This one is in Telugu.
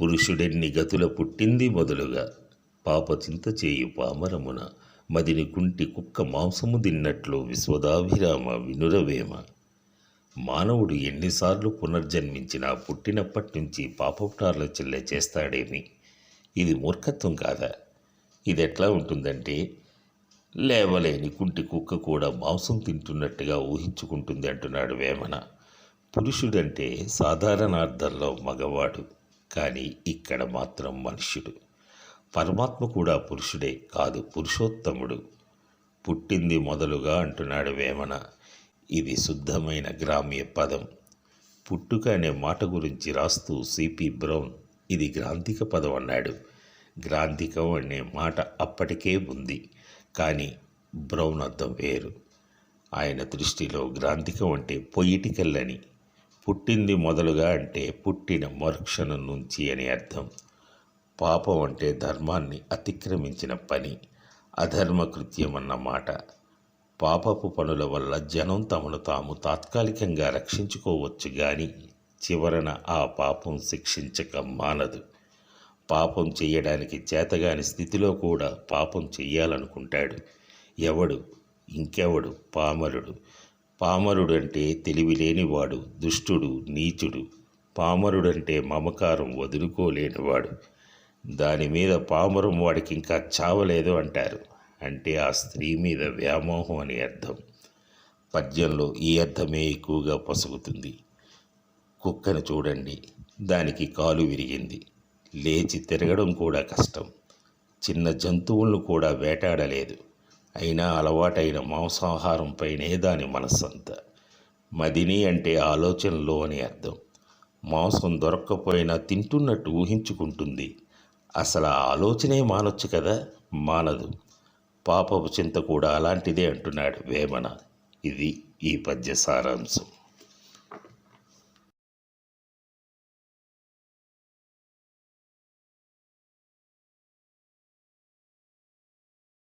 పురుషుడెన్ని గతుల పుట్టింది మొదలుగా. పాపచింత చేయు పామరమున మదిని కుంటి కుక్క మాంసము తిన్నట్లు విశ్వదాభిరామ వినురవేమ. మానవుడు ఎన్నిసార్లు పునర్జన్మించినా పుట్టినప్పటి నుంచి పాపపుటార్ల చెల్లె చేస్తాడేమి? ఇది మూర్ఖత్వం కాదా? ఇది ఎట్లా ఉంటుందంటే లేవలేని కుంటి కుక్క కూడా మాంసం తింటున్నట్టుగా ఊహించుకుంటుంది అంటున్నాడు వేమన. పురుషుడంటే సాధారణార్థంలో మగవాడు. కానీ ఇక్కడ మాత్రం మనుష్యుడు. పరమాత్మ కూడా పురుషుడే కాదు పురుషోత్తముడు. పుట్టింది మొదలుగా అంటున్నాడు వేమన. ఇది శుద్ధమైన గ్రామ్య పదం. పుట్టుక అనే మాట గురించి రాస్తూ సిపి బ్రౌన్ ఇది గ్రాంధిక పదం అన్నాడు. గ్రాంధికం అనే మాట అప్పటికే ఉంది కానీ బ్రౌన్ అర్థం వేరు. ఆయన దృష్టిలో గ్రాంధికం అంటే పొయిటికల్ అని. పుట్టింది మొదలుగా అంటే పుట్టిన మరుక్షణం నుంచి అని అర్థం. పాపం అంటే ధర్మాన్ని అతిక్రమించిన పని అధర్మ కృత్యం అన్నమాట పాపపు పనుల వల్ల జనం తమను తాము తాత్కాలికంగా రక్షించుకోవచ్చు కానీ చివరన ఆ పాపం శిక్షించక మానదు. పాపం చేయడానికి చేతగాని స్థితిలో కూడా పాపం చెయ్యాలనుకుంటాడు. ఎవడు? ఇంకెవడు? పామరుడు. పామరుడు అంటే తెలివి లేనివాడు దుష్టుడు నీచుడు. పామరుడంటే మమకారం వదులుకోలేనివాడు. దాని మీద పామరం వాడికి ఇంకా చావలేదు అంటారు. అంటే ఆ స్త్రీ మీద వ్యామోహం అని అర్థం. పద్యంలో ఈ అర్థమే ఎక్కువగా పొసగుతుంది. కుక్కను చూడండి. దానికి కాలు విరిగింది. లేచి తిరగడం కూడా కష్టం. చిన్న జంతువులను కూడా వేటాడలేదు. అయినా అలవాటైన మాంసాహారంపైనే దాని మనస్సంతా మదిని అంటే ఆలోచనలో అని అర్థం. మాంసం దొరక్కపోయినా తింటున్నట్టు ఊహించుకుంటుంది. అసలు ఆ ఆలోచనే మానొచ్చు కదా? మానదు. పాపపు చింత కూడా అలాంటిదే అంటున్నాడు వేమన. ఇది ఈ పద్య సారాంశం.